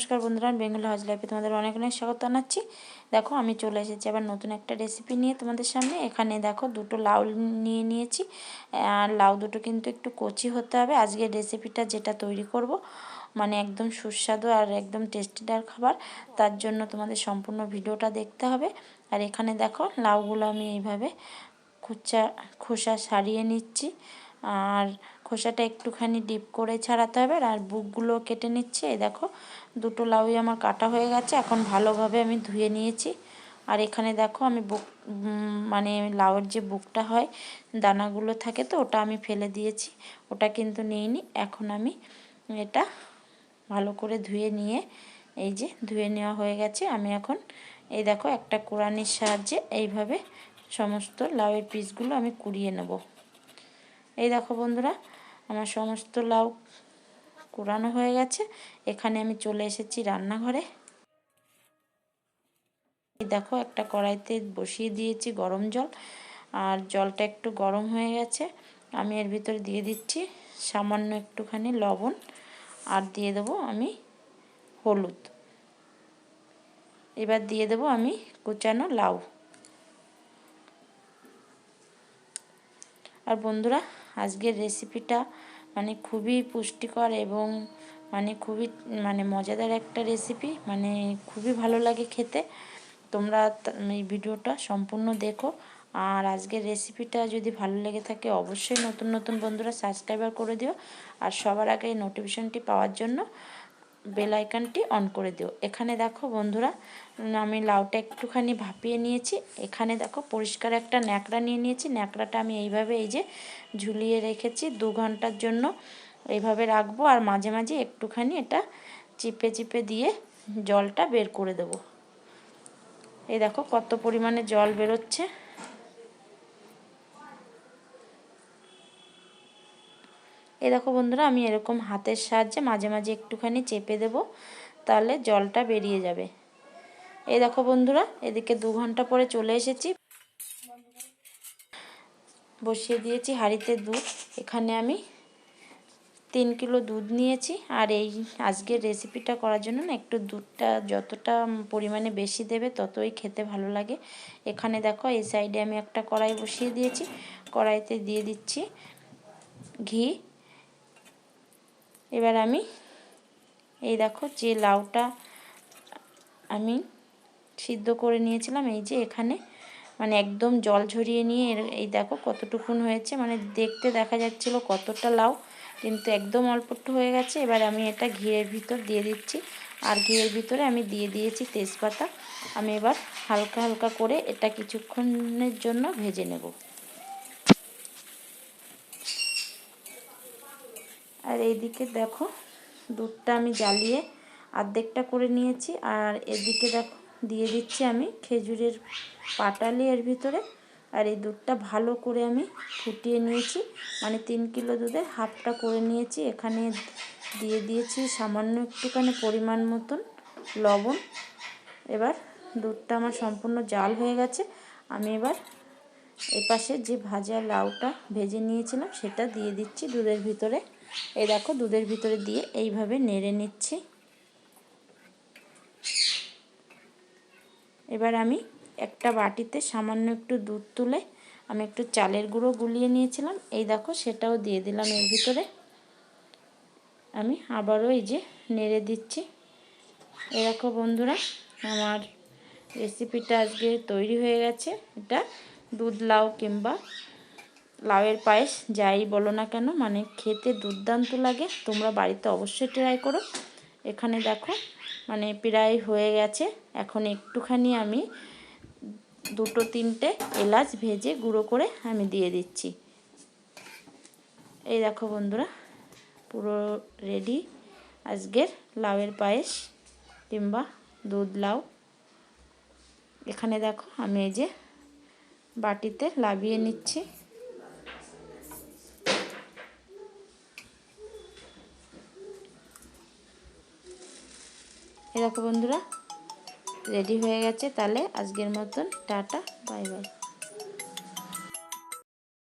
নমস্কার বন্ধুরা বেঙ্গল হাউস লাইফে তোমাদের অনেক অনেক স্বাগত জানাচ্ছি। দেখো, আমি চলে এসেছি আবার নতুন একটা রেসিপি নিয়ে তোমাদের সামনে। এখানে দেখো, দুটো লাউ নিয়ে নিয়েছি। আর লাউ দুটো কিন্তু একটু কচি হতে হবে। আজকের রেসিপিটা যেটা তৈরি করব মানে একদম সুস্বাদু আর একদম টেস্টিদার খাবার, তার জন্য তোমাদের সম্পূর্ণ ভিডিওটা দেখতে হবে। আর এখানে দেখো, লাউগুলো আমি এইভাবে খুচা, খোসা সারিয়ে নিচ্ছি। আর খোসাটা একটুখানি ডিপ করে ছাড়াতে হবে। আর বুকগুলো কেটে নিচ্ছে। এই দেখো দুটো লাউই আমার কাটা হয়ে গেছে, এখন ভালোভাবে আমি ধুয়ে নিয়েছি। আর এখানে দেখো আমি বুক মানে লাউয়ের যে বুকটা হয়, দানাগুলো থাকে তো, ওটা আমি ফেলে দিয়েছি। ওটা কিন্তু নিইনি, এখন আমি এটা ভালো করে ধুয়ে নিয়ে, এই যে ধুয়ে নেওয়া হয়ে গেছে। আমি এখন এই দেখো একটা কোরআনির সাহায্যে এইভাবে সমস্ত লাউয়ের পিসগুলো আমি কুড়িয়ে নেব। এই দেখো বন্ধুরা, আমার সমস্ত লাউ কুড়ানো হয়ে গেছে। এখানে আমি চলে এসেছি রান্নাঘরে। দেখো, একটা কড়াইতে বসিয়ে দিয়েছি গরম জল। আর জলটা একটু গরম হয়ে গেছে। আমি এর ভিতরে দিয়ে দিচ্ছি সামান্য একটুখানি লবণ। আর দিয়ে দেবো আমি হলুদ। এবার দিয়ে দেবো আমি কুচানো লাউ। আর বন্ধুরা, আজকের রেসিপিটা মানে খুবই পুষ্টিকর এবং মানে খুবই মানে মজাদার একটা রেসিপি মানে খুবই ভালো লাগে খেতে। তোমরা এই ভিডিওটা সম্পূর্ণ দেখো। আর আজকের রেসিপিটা যদি ভালো লেগে থাকে, অবশ্যই নতুন নতুন বন্ধুরা সাবস্ক্রাইবার করে দিও। আর সবার আগে নোটিফিকেশনটি পাওয়ার জন্য। বেল আইকনটি অন করে দিও। এখানে দেখো বন্ধুরা আমি লাউটা একটুখানি ভাপিয়ে নিয়েছি। এখানে দেখো পরিষ্কার একটা ন্যাকড়া নিয়ে নিয়েছি। ন্যাকড়াটা আমি এইভাবে এই যে ঝুলিয়ে রেখেছি দু ঘণ্টার জন্য। এইভাবে রাখব আর মাঝে মাঝে একটুখানি এটা চিপে চিপে দিয়ে জলটা বের করে দেব। এই দেখো কত পরিমাণে জল বেরোচ্ছে। এই দেখো বন্ধুরা, আমি এরকম হাতের সাহায্যে মাঝে মাঝে একটুখানি চেপে দেব, তাহলে জলটা বেরিয়ে যাবে। এই দেখো বন্ধুরা, এদিকে দু ঘণ্টা পরে চলে এসেছি। বসিয়ে দিয়েছি হাঁড়িতে দুধ। এখানে আমি তিন কিলো দুধ নিয়েছি, আর এই আজকের রেসিপিটা করার জন্য না একটু দুধটা যতটা পরিমাণে বেশি দেবে ততই খেতে ভালো লাগে। এখানে দেখো, এই সাইডে আমি একটা কড়াই বসিয়ে দিয়েছি। কড়াইতে দিয়ে দিচ্ছি ঘি এবার আমি এই দেখো যে লাউটা আমি সিদ্ধ করে নিয়েছিলাম, এই যে এখানে মানে একদম জল ঝরিয়ে নিয়ে এই দেখো কতটুকুন হয়েছে মানে দেখতে দেখা যাচ্ছিল কতটা লাউ, কিন্তু একদম অল্প একটু হয়ে গেছে। এবার আমি এটা ঘিয়ের ভিতর দিয়ে দিচ্ছি, আর ঘিয়ের ভিতরে আমি দিয়ে দিয়েছি তেজপাতা। আমি এবার হালকা হালকা করে এটা কিছুক্ষণের জন্য ভেজে নেব। আর এইদিকে দেখো, দুধটা আমি জ্বালিয়ে আর্ধেকটা করে নিয়েছি। আর এদিকে দেখো, দিয়ে দিচ্ছি আমি খেজুরের পাটালি এর ভিতরে। আর এই দুধটা ভালো করে আমি ফুটিয়ে নিয়েছি। মানে তিন কিলো দুধের হাফটা করে নিয়েছি। এখানে দিয়ে দিয়েছি সামান্য একটুখানি পরিমাণ মতন লবণ। এবার দুধটা আমার সম্পূর্ণ জাল হয়ে গেছে। আমি এবার এপাশে যে ভাজা লাউটা ভেজে নিয়েছিলাম, সেটা দিয়ে দিচ্ছি দুধের ভিতরে। এই দেখো দুধের ভিতরে দিয়ে এইভাবে নেড়ে নিচ্ছি। এবার আমি একটা বাটিতে সামান্য একটু দুধ তুলে আমি একটু চালের গুঁড়ো গুলিয়ে নিয়েছিলাম। এই দেখো সেটাও দিয়ে দিলাম এর ভিতরে। আমি আবারও এই যে নেড়ে দিচ্ছি। এ দেখো বন্ধুরা, আমার রেসিপিটা আজকে তৈরি হয়ে গেছে। এটা দুধ লাউ কিংবা লাউয়ের পায়েস, যাই বলো না কেন মানে খেতে দুর্দান্ত লাগে। তোমরা বাড়িতে অবশ্যই ট্রাই করো। এখানে দেখো মানে প্রায় হয়ে গেছে। এখন একটুখানি আমি দুটো তিনটে এলাচ ভেজে গুঁড়ো করে আমি দিয়ে দিচ্ছি। এই দেখো বন্ধুরা, পুরো রেডি আজকের লাউয়ের পায়েস কিংবা দুধ লাউ। এখানে দেখো, আমি এই যে বাটিতে লাভিয়ে নিচ্ছি। এ দেখো বন্ধুরা রেডি হয়ে গেছে তাহলে আজকের মতন টাটা বাই বাই